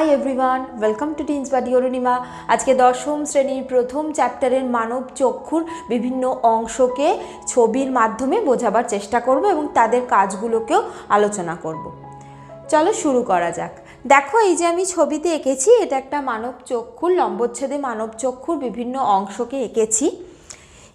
Hi everyone welcome to teens buddy Arunima আজকে দশম শ্রেণির প্রথম চ্যাপ্টারের মানব চক্ষুর বিভিন্ন অংশকে ছবির মাধ্যমে বোঝাবার চেষ্টা করব এবং তাদের কাজগুলোকেও আলোচনা করব। চলো শুরু করা যাক। দেখো এই যে আমি ছবিতে এঁকেছি, এটা একটা মানব চক্ষুর লম্বচ্ছেদে মানব চক্ষুর বিভিন্ন অংশকে এঁকেছি।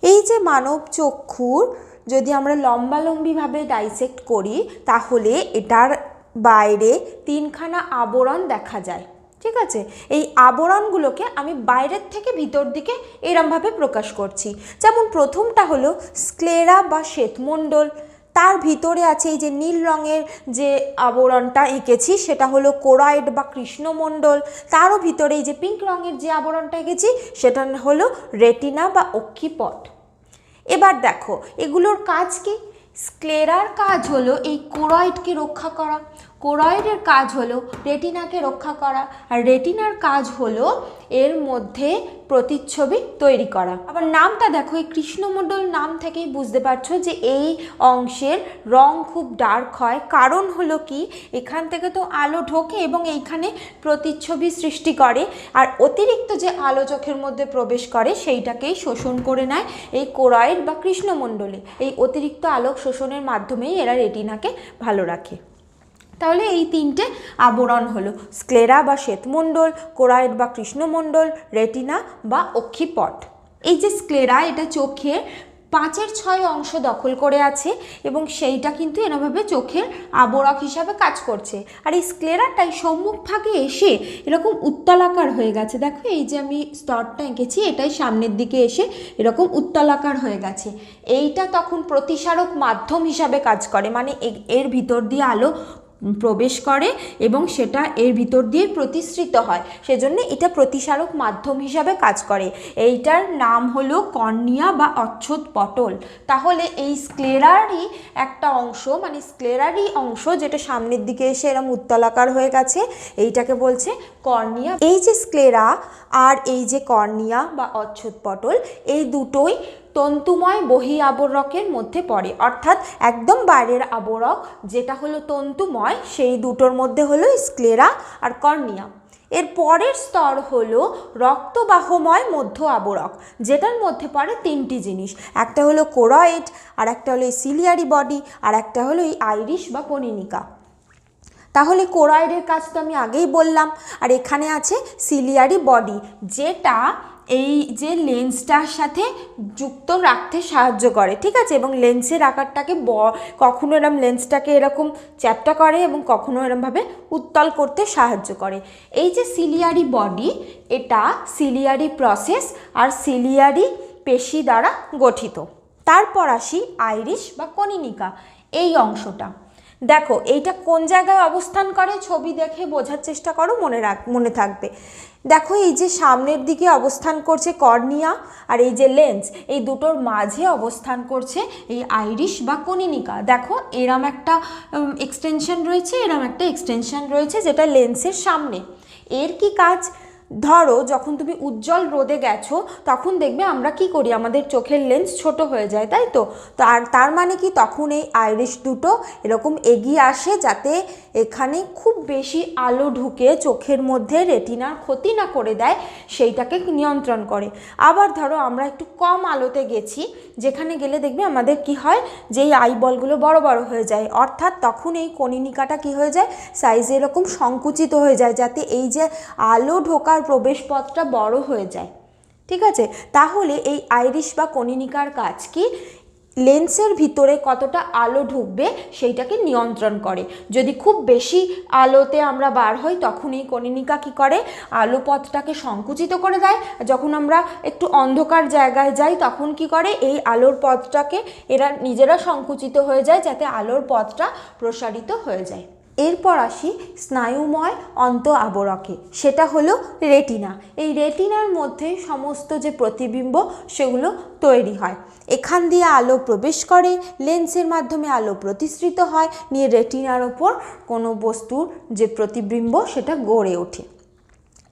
এই যে মানব চক্ষুর যদি আমরা লম্বালম্বিভাবে ডাইসেক্ট করি, তাহলে এটার বাইরে তিনখানা আবরণ দেখা যায়, ঠিক আছে? এই আবরণগুলোকে আমি বাইরের থেকে ভিতর দিকে এরমভাবে প্রকাশ করছি। যেমন প্রথমটা হলো স্ক্লেরা বা শ্বেতমণ্ডল। তার ভিতরে আছে এই যে নীল রঙের যে আবরণটা এঁকেছি, সেটা হলো কোরাইড বা কৃষ্ণমণ্ডল। তারও ভিতরে এই যে পিঙ্ক রঙের যে আবরণটা এঁকেছি, সেটা হলো রেটিনা বা অক্ষিপট। এবার দেখো, এগুলোর কাজ কি? স্ক্লেরার কাজ হলো এই কোরয়েডকে রক্ষা করা। কোরয়েডের কাজ হলো রেটিনাকে রক্ষা করা, আর রেটিনার কাজ হলো এর মধ্যে প্রতিচ্ছবি তৈরি করা। আবার নামটা দেখো, এই কৃষ্ণমণ্ডল নাম থেকেই বুঝতে পারছ যে এই অংশের রং খুব ডার্ক হয়। কারণ হলো কি, এখান থেকে তো আলো ঢোকে এবং এইখানে প্রতিচ্ছবি সৃষ্টি করে, আর অতিরিক্ত যে আলো চোখের মধ্যে প্রবেশ করে সেইটাকেই শোষণ করে নেয় এই কোরয়েড বা কৃষ্ণমণ্ডলে। এই অতিরিক্ত আলোক শোষণের মাধ্যমেই এরা রেটিনাকে ভালো রাখে। তাহলে এই তিনটে আবরণ হলো। স্ক্লেরা বা শ্বেতমণ্ডল কোরাইড বা কৃষ্ণমণ্ডল রেটিনা বা অক্ষিপট। এই যে স্ক্লেরা এটা চোখে পাঁচের ছয় অংশ দখল করে আছে এবং সেইটা কিন্তু এরমভাবে চোখের আবরক হিসাবে কাজ করছে। আর এই স্ক্লেরাটাই সম্মুখ ভাগে এসে এরকম উত্তলাকার হয়ে গেছে। দেখো, এই যে আমি স্তরটা এঁকেছি, এটাই সামনের দিকে এসে এরকম উত্তলাকার হয়ে গেছে। এইটা তখন প্রতিসারক মাধ্যম হিসাবে কাজ করে মানে এর ভিতর দিয়ে আলো প্রবেশ করে এবং সেটা এর ভিতর দিয়ে প্রতিসৃত হয়। সেজন্য এটা প্রতিসারক মাধ্যম হিসাবে কাজ করে। এইটার নাম হলো কর্নিয়া বা অচ্ছদ পটল। তাহলে এই স্ক্লেরারই একটা অংশ মানে স্ক্লেরারই অংশ যেটা সামনের দিকে এসে এরম উত্তলাকার হয়ে গেছে, এইটাকে বলছে কর্নিয়া। এই যে স্ক্লেরা আর এই যে কর্নিয়া বা অচ্ছদ পটল, এই দুটোই তন্তুময় বহি আবরকের মধ্যে পড়ে। অর্থাৎ একদম বাইরের আবরক যেটা হলো তন্তুময়, সেই দুটোর মধ্যে হলো স্ক্লেরা আর কর্নিয়া। এর পরের স্তর হলো রক্তবাহময় মধ্য আবরক, যেটার মধ্যে পড়ে তিনটি জিনিস। একটা হলো কোরয়েড আর একটা হলো এই সিলিয়ারি বডি আর একটা হলো এই আইরিশ বা কনিনিকা তাহলে কোরয়েডের কাজ তো আমি আগেই বললাম। আর এখানে আছে সিলিয়ারি বডি যেটা এই যে লেন্সটার সাথে যুক্ত রাখতে সাহায্য করে, ঠিক আছে? এবং লেন্সের আকারটাকে ব, কখনো এরম লেন্সটাকে এরকম চ্যাপটা করে এবং কখনো এরমভাবে উত্তল করতে সাহায্য করে। এই যে সিলিয়ারি বডি এটা সিলিয়ারি প্রসেস আর সিলিয়ারি পেশি দ্বারা গঠিত। তারপর আসি আইরিশ বা কনিনিকা, এই অংশটা। দেখো, এইটা কোন জায়গায় অবস্থান করে ছবি দেখে বোঝার চেষ্টা করো, মনে রাখ, মনে থাকবে। দেখো, এই যে সামনের দিকে অবস্থান করছে কর্নিয়া আর এই যে লেন্স, এই দুটোর মাঝে অবস্থান করছে এই আইরিশ বা কনিনিকা। দেখো, এরম একটা এক্সটেনশন রয়েছে, এরম একটা এক্সটেনশন রয়েছে যেটা লেন্সের সামনে। এর কি কাজ? ধরো যখন তুমি উজ্জ্বল রোদে গেছো, তখন দেখবে আমরা কি করি? আমাদের চোখের লেন্স ছোট হয়ে যায়, তাই তো? আর তার মানে কি? তখন এই আইরিশ দুটো এরকম এগিয়ে আসে যাতে এখানে খুব বেশি আলো ঢুকে চোখের মধ্যে রেটিনার ক্ষতি না করে দেয়, সেইটাকে নিয়ন্ত্রণ করে। আবার ধরো আমরা একটু কম আলোতে গেছি, যেখানে গেলে দেখবে আমাদের কি হয়? যে এই আইবলগুলো বড় বড় হয়ে যায়। অর্থাৎ তখন এই কনিনিকাটা কি হয়ে যায়? সাইজে এরকম সংকুচিত হয়ে যায়, যাতে এই যে আলো ঢোকার প্রবেশপথটা বড় হয়ে যায়। ঠিক আছে? তাহলে এই আইরিশ বা কনিনিকার কাজ কি? লেন্সের ভিতরে কতটা আলো ঢুকবে সেইটাকে নিয়ন্ত্রণ করে। যদি খুব বেশি আলোতে আমরা বার হই তখন এই কনিনিকা কী করে? আলো পথটাকে সংকুচিত করে দেয়। যখন আমরা একটু অন্ধকার জায়গায় যাই, তখন কি করে? এই আলোর পথটাকে এরা নিজেরা সংকুচিত হয়ে যায়, যাতে আলোর পথটা প্রসারিত হয়ে যায়। এরপর আসি স্নায়ুময় অন্ত আবরকে, সেটা হলো রেটিনা। এই রেটিনার মধ্যে সমস্ত যে প্রতিবিম্ব, সেগুলো তৈরি হয়। এখান দিয়ে আলো প্রবেশ করে, লেন্সের মাধ্যমে আলো প্রতিসৃত হয়, নিয়ে রেটিনার ওপর কোনো বস্তুর যে প্রতিবিম্ব, সেটা গড়ে ওঠে।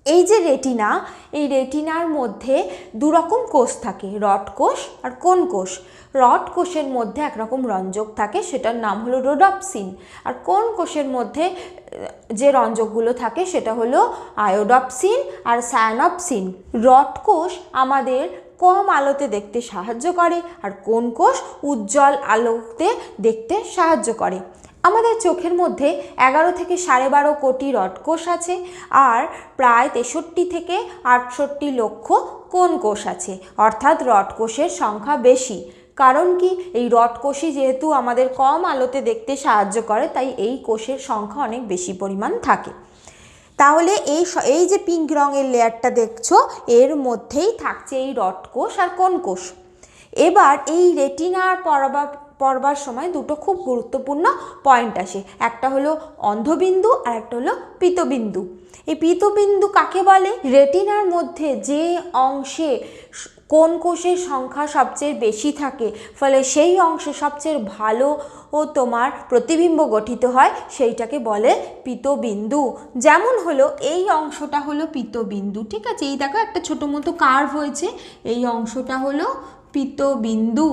এই যে রেটিনা, এই রেটিনার মধ্যে দুরকম কোষ থাকে, রড কোষ আর কোন কোষ। রড কোষের মধ্যে একরকম রঞ্জক থাকে, সেটার নাম হলো রোডপসিন। আর কোন কোষের মধ্যে যে রঞ্জকগুলো থাকে, সেটা হলো আয়োডপসিন আর সায়ানপসিন। রড কোষ আমাদের কম আলোতে দেখতে সাহায্য করে, আর কোন কোষ উজ্জ্বল আলোতে দেখতে সাহায্য করে। আমাদের চোখের মধ্যে এগারো থেকে সাড়ে বারো কোটি রডকোষ আছে আর প্রায় তেষট্টি থেকে আটষট্টি লক্ষ কোন কোষ আছে। অর্থাৎ রডকোষের সংখ্যা বেশি। কারণ কি? এই রডকোষই যেহেতু আমাদের কম আলোতে দেখতে সাহায্য করে, তাই এই কোষের সংখ্যা অনেক বেশি পরিমাণ থাকে। তাহলে এই এই যে পিঙ্ক রঙের লেয়ারটা দেখছ, এর মধ্যেই থাকছে এই রড কোষ আর কোন কোষ। এবার এই রেটিনার পড়বা পড়বার সময় দুটো খুব গুরুত্বপূর্ণ পয়েন্ট আসে। একটা হলো অন্ধবিন্দু আর একটা হলো পিতবিন্দু। এই পিতবিন্দু কাকে বলে? রেটিনার মধ্যে যে অংশে কোন কোষের সংখ্যা সবচেয়ে বেশি থাকে, ফলে সেই অংশে সবচেয়ে ভালো ও তোমার প্রতিবিম্ব গঠিত হয়, সেইটাকে বলে পিতবিন্দু। যেমন হলো, এই অংশটা হলো পিতবিন্দু, ঠিক আছে? এই দেখো একটা ছোটো মতো কার্ভ হয়েছে, এই অংশটা হলো পিতবিন্দু।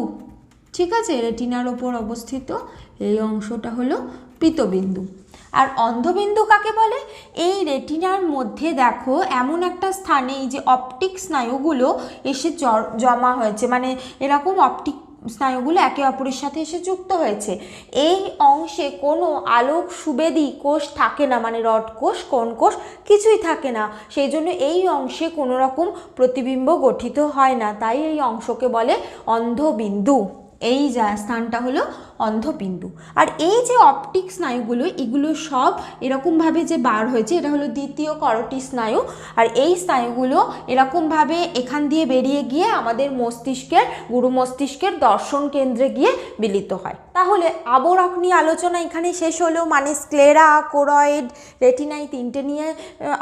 ঠিক আছে? রেটিনার ওপর অবস্থিত। এই অংশটা হলো পিতবিন্দু। আর অন্ধবিন্দু কাকে বলে? এই রেটিনার মধ্যে দেখো, এমন একটা স্থানে এই যে অপটিক স্নায়ুগুলো এসে জমা হয়েছে। মানে এরকম অপটিক স্নায়ুগুলো একে অপরের সাথে এসে যুক্ত হয়েছে। এই অংশে কোনো আলোক সুবেদী কোষ থাকে না। মানে রড কোষ কোন কোষ, কিছুই থাকে না। সেই জন্য এই অংশে কোনো রকম প্রতিবিম্ব গঠিত হয় না। তাই এই অংশকে বলে অন্ধবিন্দু। এই যা স্থানটা হলো অন্ধপিণ্ডু। আর এই যে অপটিক স্নায়ুগুলো, এগুলো সব এরকমভাবে যে বার হয়েছে, এটা হলো দ্বিতীয় করটি স্নায়ু। আর এই স্নায়ুগুলো এরকমভাবে এখান দিয়ে বেরিয়ে গিয়ে আমাদের মস্তিষ্কের, গুরু মস্তিষ্কের দর্শন কেন্দ্রে গিয়ে মিলিত হয়। তাহলে আবরক নিয়ে আলোচনা এখানে শেষ হলো মানে স্ক্লেরা কোরয়েড রেটিনা এই তিনটে নিয়ে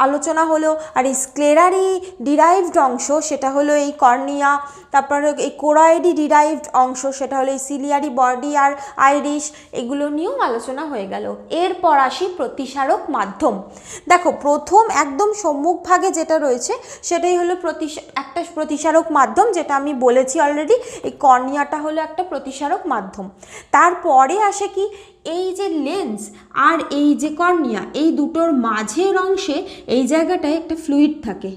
আলোচনা হলো। আর এই স্ক্লেরারই ডিরাইভড অংশ, সেটা হলো এই কর্নিয়া, তারপরে এই কোরয়েডই ডিরাইভড অংশ, সেটা হলো এই সিলিয়ারি বডি আর আইরিশ এগুলো নিয়েও আলোচনা হয়ে গেল। এরপর আসি প্রতিসারক মাধ্যম। দেখো, প্রথম একদম সম্মুখভাগে যেটা রয়েছে, সেটাই হলো প্রতিস, একটা প্রতিসারক মাধ্যম, যেটা আমি বলেছি অলরেডি এই কর্নিয়াটা হলো একটা প্রতিসারক মাধ্যম। তারপরে আসে কি? এই যে লেন্স আর এই যে কর্নিয়া, এই দুটোর মাঝের অংশে এই জায়গাটায় একটা ফ্লুইড থাকে।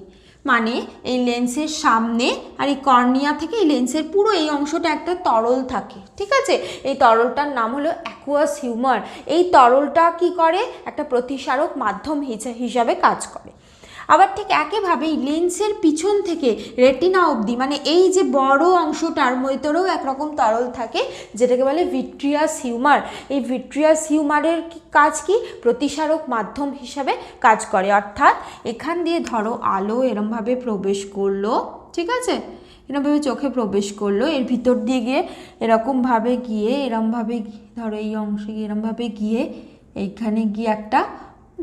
মানে এই লেন্সের সামনে আর এই কর্নিয়া থেকে এই লেন্সের পুরো এই অংশটা একটা তরল থাকে, ঠিক আছে? এই তরলটার নাম হলো অ্যাকুয়াস হিউমার এই তরলটা কি করে? একটা প্রতিসারক মাধ্যম হিসা- হিসাবে কাজ করে। আবার ঠিক একইভাবে এই লেন্সের পিছন থেকে রেটিনা অবধি মানে এই যে বড় অংশটার মধ্যেও একরকম তরল থাকে, যেটাকে বলে ভিট্রিয়াস হিউমার। এই ভিট্রিয়াস হিউমারের কাজ কি? প্রতিসারক মাধ্যম হিসাবে কাজ করে। অর্থাৎ এখান দিয়ে ধরো আলো এরমভাবে প্রবেশ করল, ঠিক আছে? এরমভাবে চোখে প্রবেশ করল, এর ভিতর দিয়ে গিয়ে এরকমভাবে গিয়ে, এরমভাবে ধরো এই অংশে গিয়ে, এরমভাবে গিয়ে এইখানে গিয়ে একটা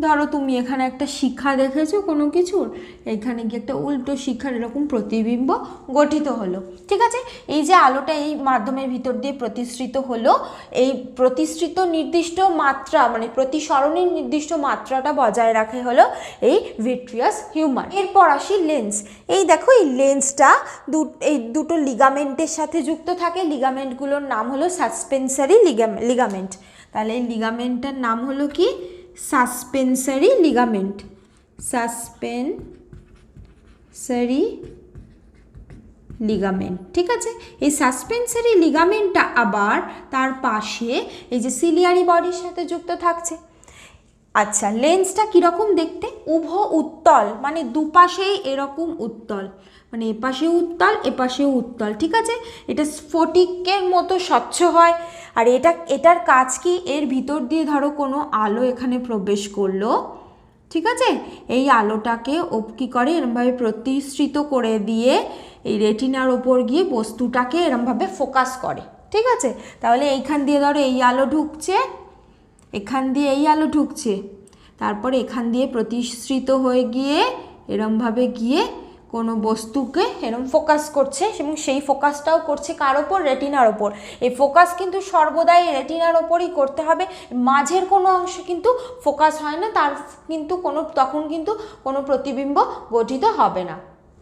ধরো তুমি এখানে একটা শিক্ষা দেখেছ কোনো কিছুর, এখানে গিয়ে একটা উল্টো শিক্ষার এরকম প্রতিবিম্ব গঠিত হলো, ঠিক আছে? এই যে আলোটা এই মাধ্যমের ভিতর দিয়ে প্রতিশ্রিত হলো, এই প্রতিশ্রিত নির্দিষ্ট মাত্রা মানে প্রতিসরণের নির্দিষ্ট মাত্রাটা বজায় রাখে হলো এই ভিট্রিয়াস হিউমার এরপর আসি লেন্স এই দেখো এই লেন্সটা দু, এই দুটো লিগামেন্টের সাথে যুক্ত থাকে লিগামেন্টগুলোর নাম হলো সাসপেন্সারি লিগামেন্ট তাহলে এই লিগামেন্টটার নাম হলো কি? সাসপেন্সারি লিগামেন্ট সাসপেন্সারি লিগামেন্ট ঠিক আছে? এই সাসপেন্সারি লিগামেন্টটা আবার তার পাশে এই যে সিলিয়ারি বডির সাথে যুক্ত থাকছে। আচ্ছা লেন্সটা কীরকম দেখতে? উভ উত্তল মানে দুপাশেই এরকম উত্তল। মানে এপাশে উত্তল এপাশেও উত্তল, ঠিক আছে? এটা স্ফটিকের মতো স্বচ্ছ হয়। আর এটা, এটার কাজ কি? এর ভিতর দিয়ে ধরো কোনো আলো এখানে প্রবেশ করল, ঠিক আছে? এই আলোটাকে ও কী করে? এরমভাবে প্রতিশ্রিত করে দিয়ে এই রেটিনার ওপর গিয়ে বস্তুটাকে এরমভাবে ফোকাস করে, ঠিক আছে? তাহলে এইখান দিয়ে ধরো এই আলো ঢুকছে এখান দিয়ে এই আলো ঢুকছে। তারপরে এখান দিয়ে প্রতিশ্রিত হয়ে গিয়ে এরমভাবে গিয়ে কোনো বস্তুকে এরম ফোকাস করছে এবং সেই ফোকাসটাও করছে কার ওপর? রেটিনার ওপর। এই ফোকাস কিন্তু সর্বদাই রেটিনার ওপরই করতে হবে। মাঝের কোনো অংশে কিন্তু ফোকাস হয় না, তার কিন্তু কোনো, তখন কিন্তু কোনো প্রতিবিম্ব গঠিত হবে না।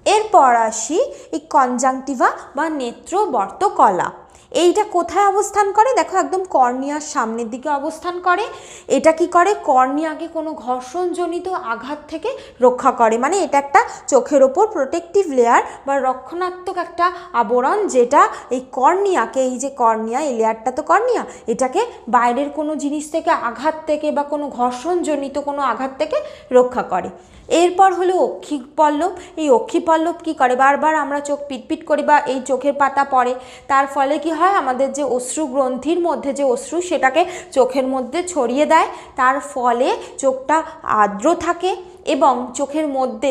এরপর আসি এই কনজাংটিভা বা নেত্রবর্ত কলা এইটা কোথায় অবস্থান করে? দেখো, একদম কর্নিয়ার সামনের দিকে অবস্থান করে। এটা কি করে? কর্নিয়াকে কোনো ঘর্ষণজনিত আঘাত থেকে রক্ষা করে। মানে এটা একটা চোখের ওপর প্রোটেক্টিভ লেয়ার বা রক্ষণাত্মক একটা আবরণ যেটা এই কর্নিয়াকে, এই যে কর্নিয়া, এই লেয়ারটা তো কর্নিয়া, এটাকে বাইরের কোনো জিনিস থেকে, আঘাত থেকে বা কোনো ঘর্ষণজনিত কোনো আঘাত থেকে রক্ষা করে। এরপর হলো অক্ষি পল্লব এই অক্ষি পল্লব কী করে? বারবার আমরা চোখ পিটপিট করি বা এই চোখের পাতা পড়ে। তার ফলে কি হয়, আমাদের যে অশ্রু গ্রন্থির মধ্যে যে অশ্রু সেটাকে চোখের মধ্যে ছড়িয়ে দেয়। তার ফলে চোখটা আর্দ্র থাকে এবং চোখের মধ্যে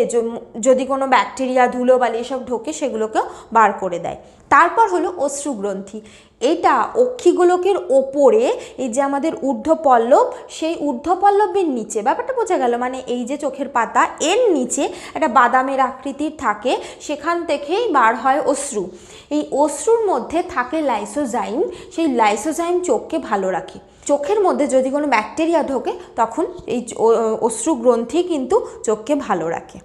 যদি কোনো ব্যাকটেরিয়া ধুলোবালি এসব ঢোকে, সেগুলোকেও বার করে দেয়। তারপর হলো অশ্রুগ্রন্থি। এটা অক্ষিগোলকের ওপরে এই যে আমাদের ঊর্ধ্বপল্লব, সেই ঊর্ধ্বপল্লবের নিচে, ব্যাপারটা বোঝা গেল মানে এই যে চোখের পাতা, এর নিচে একটা বাদামের আকৃতির থাকে, সেখান থেকেই বার হয় অশ্রু। এই অশ্রুর মধ্যে থাকে লাইসোজাইম, সেই লাইসোজাইম চোখকে ভালো রাখে। চোখের মধ্যে যদি কোনো ব্যাকটেরিয়া ঢোকে, তখন এই অশ্রু গ্রন্থি কিন্তু চোখকে ভালো রাখে।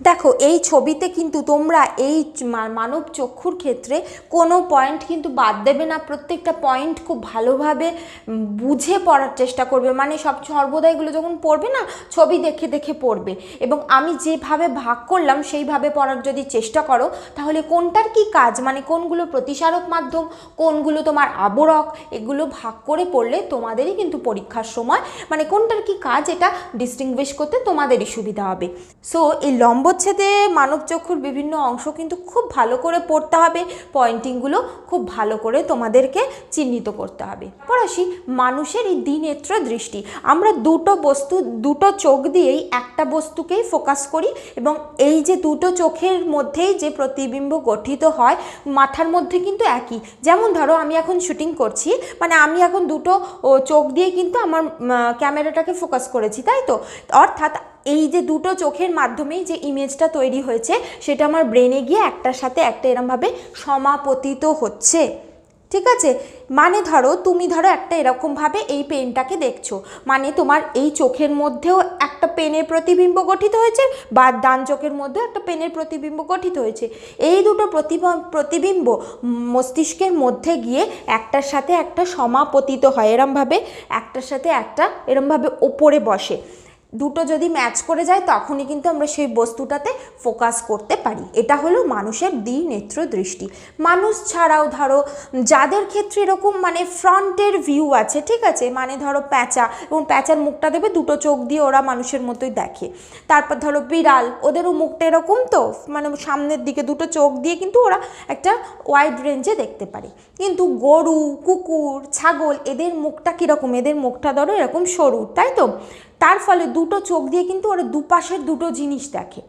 দেখো, এই ছবিতে কিন্তু তোমরা এই মানব চক্ষুর ক্ষেত্রে কোনো পয়েন্ট কিন্তু বাদ দেবে না। প্রত্যেকটা পয়েন্ট খুব ভালোভাবে বুঝে পড়ার চেষ্টা করবে। মানে সব সর্বদা এগুলো যখন পড়বে না, ছবি দেখে দেখে পড়বে। এবং আমি যেভাবে ভাগ করলাম, সেইভাবে পড়ার যদি চেষ্টা করো, তাহলে কোনটার কি কাজ? মানে কোনগুলো প্রতিসারক মাধ্যম, কোনগুলো তোমার আবরক, এগুলো ভাগ করে পড়লে তোমাদেরই কিন্তু পরীক্ষার সময় মানে কোনটার কি কাজ, এটা ডিস্টিংগুইশ করতে তোমাদেরই সুবিধা হবে। সো এই লম্বচ্ছেদে মানব চক্ষুর বিভিন্ন অংশ কিন্তু খুব ভালো করে পড়তে হবে। পয়েন্টিংগুলো খুব ভালো করে তোমাদেরকে চিহ্নিত করতে হবে। পড়াশি মানুষের এই দ্বিনেত্র দৃষ্টি। আমরা দুটো বস্তু, দুটো চোখ দিয়েই একটা বস্তুকেই ফোকাস করি এবং এই যে দুটো চোখের মধ্যেই যে প্রতিবিম্ব গঠিত হয়, মাথার মধ্যে কিন্তু একই। যেমন ধরো আমি এখন শুটিং করছি মানে আমি এখন দুটো চোখ দিয়ে কিন্তু আমার ক্যামেরাটাকে ফোকাস করেছি, তাই তো? অর্থাৎ এই যে দুটো চোখের মাধ্যমেই যে ইমেজটা তৈরি হয়েছে, সেটা আমার ব্রেনে গিয়ে একটার সাথে একটা এরমভাবে সমাপতিত হচ্ছে। ঠিক আছে? মানে ধরো, তুমি ধরো একটা এরকমভাবে এই পেনটাকে দেখছ। মানে তোমার এই চোখের মধ্যেও একটা পেনের প্রতিবিম্ব গঠিত হয়েছে বা ডান চোখের মধ্যেও একটা পেনের প্রতিবিম্ব গঠিত হয়েছে। এই দুটো প্রতিব- প্রতিবিম্ব মস্তিষ্কের মধ্যে গিয়ে একটার সাথে একটা সমাপতিত হয়। এরমভাবে একটার সাথে একটা এরমভাবে ওপরে বসে। দুটো যদি ম্যাচ করে যায়, তখনই কিন্তু আমরা সেই বস্তুটাতে ফোকাস করতে পারি। এটা হলো মানুষের দ্বি নেত্র দৃষ্টি। মানুষ ছাড়াও ধরো, যাদের ক্ষেত্রে এরকম মানে ফ্রন্টের ভিউ আছে, ঠিক আছে? মানে ধরো প্যাঁচা, এবং প্যাঁচার মুখটা দেবে, দুটো চোখ দিয়ে ওরা মানুষের মতোই দেখে। তারপর ধরো বিড়াল, ওদেরও মুখটা এরকম তো মানে সামনের দিকে দুটো চোখ দিয়ে কিন্তু ওরা একটা ওয়াইড রেঞ্জে দেখতে পারে। কিন্তু গরু, কুকুর, ছাগল, এদের মুখটা কীরকম? এদের মুখটা ধরো এরকম সরু, তাই তো? তার ফলে দুটো চোখ দিয়ে কিন্তু ওরা দুপাশের দুটো জিনিস দেখে।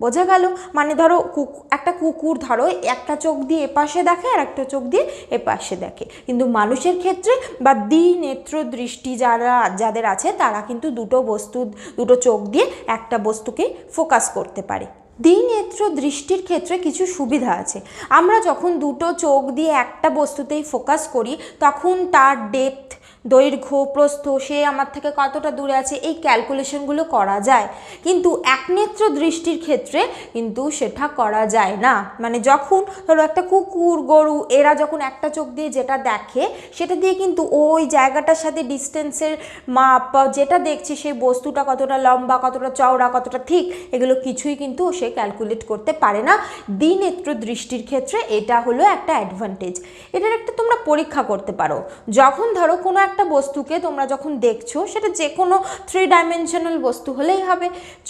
বোঝা গেল? মানে ধরো কুক- একটা কুকুর ধরো, একটা চোখ দিয়ে এপাশে দেখে আর একটা চোখ দিয়ে এপাশে দেখে। কিন্তু মানুষের ক্ষেত্রে বা দ্বিনেত্র দৃষ্টি যারা, যাদের আছে, তারা কিন্তু দুটো বস্তু, দুটো চোখ দিয়ে একটা বস্তুকে ফোকাস করতে পারে। দ্বিনেত্র দৃষ্টির ক্ষেত্রে কিছু সুবিধা আছে। আমরা যখন দুটো চোখ দিয়ে একটা বস্তুতেই ফোকাস করি, তখন তার ডেপথ দৈর্ঘ্য, প্রস্থ, সে আমার থেকে কতটা দূরে আছে, এই ক্যালকুলেশনগুলো করা যায়। কিন্তু একনেত্র দৃষ্টির ক্ষেত্রে কিন্তু সেটা করা যায় না। মানে যখন ধরো একটা কুকুর, গরু, এরা যখন একটা চোখ দিয়ে যেটা দেখে, সেটা দিয়ে কিন্তু ওই জায়গাটার সাথে ডিস্টেন্সের মাপ যেটা দেখছে, সেই বস্তুটা কতটা লম্বা, কতটা চওড়া, কতটা ঠিক, এগুলো কিছুই কিন্তু সে ক্যালকুলেট করতে পারে না। দ্বিনেত্র দৃষ্টির ক্ষেত্রে এটা হলো একটা অ্যাডভান্টেজ এটার একটা তোমরা পরীক্ষা করতে পারো। যখন ধরো কোনো একটা বস্তুকে তোমরা যখন দেখছ, সেটা যে কোনো থ্রি ডাইমেনশনাল বস্তু হলেই হবে।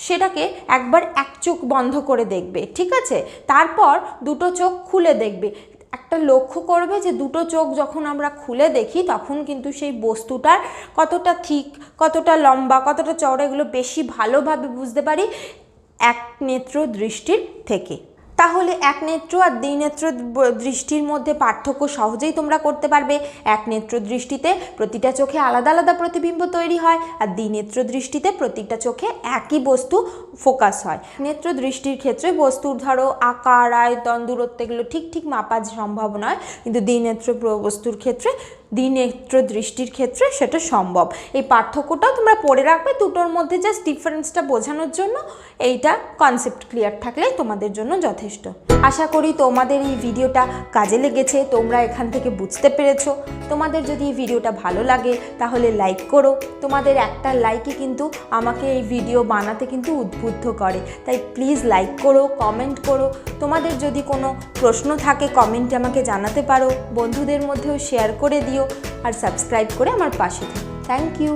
সেটাকে একবার এক চোখ বন্ধ করে দেখবে, ঠিক আছে? তারপর দুটো চোখ খুলে দেখবে। একটা লক্ষ্য করবে যে দুটো চোখ যখন আমরা খুলে দেখি, তখন কিন্তু সেই বস্তুটার কতটা ঠিক, কতটা লম্বা, কতটা চওড়া, এগুলো বেশি ভালোভাবে বুঝতে পারি এক নেত্র দৃষ্টির থেকে। তাহলে এক নেত্র আর দ্বিনেত্র ব- দৃষ্টির মধ্যে পার্থক্য সহজেই তোমরা করতে পারবে। এক নেত্র দৃষ্টিতে প্রতিটা চোখে আলাদা আলাদা প্রতিবিম্ব তৈরি হয় আর দ্বিনেত্র দৃষ্টিতে প্রতিটা চোখে একই বস্তু ফোকাস হয়। নেত্র দৃষ্টির ক্ষেত্রে বস্তুর ধরো আকার, আয়তন, দূরত্ব এগুলো ঠিক ঠিক মাপা সম্ভব নয়। কিন্তু দ্বিনেত্র বস্তুর ক্ষেত্রে দ্বিনেত্র দৃষ্টির ক্ষেত্রে সেটা সম্ভব। এই পার্থক্যটাও তোমরা পড়ে রাখবে, দুটোর মধ্যে জাস্ট ডিফারেন্সটা বোঝানোর জন্য এইটা কনসেপ্ট ক্লিয়ার থাকলে তোমাদের জন্য যথেষ্ট। আশা করি তোমাদের এই ভিডিওটা কাজে লেগেছে, তোমরা এখান থেকে বুঝতে পেরেছ। তোমাদের যদি এই ভিডিওটা ভালো লাগে, তাহলে লাইক করো। তোমাদের একটা লাইকই কিন্তু আমাকে এই ভিডিও বানাতে কিন্তু উদ্বুদ্ধ করে। তাই প্লিজ লাইক করো কমেন্ট করো। তোমাদের যদি কোনো প্রশ্ন থাকে কমেন্টে আমাকে জানাতে পারো। বন্ধুদের মধ্যেও শেয়ার করে দিও। আর সাবস্ক্রাইব করে আমার পাশে থাকো। Thank you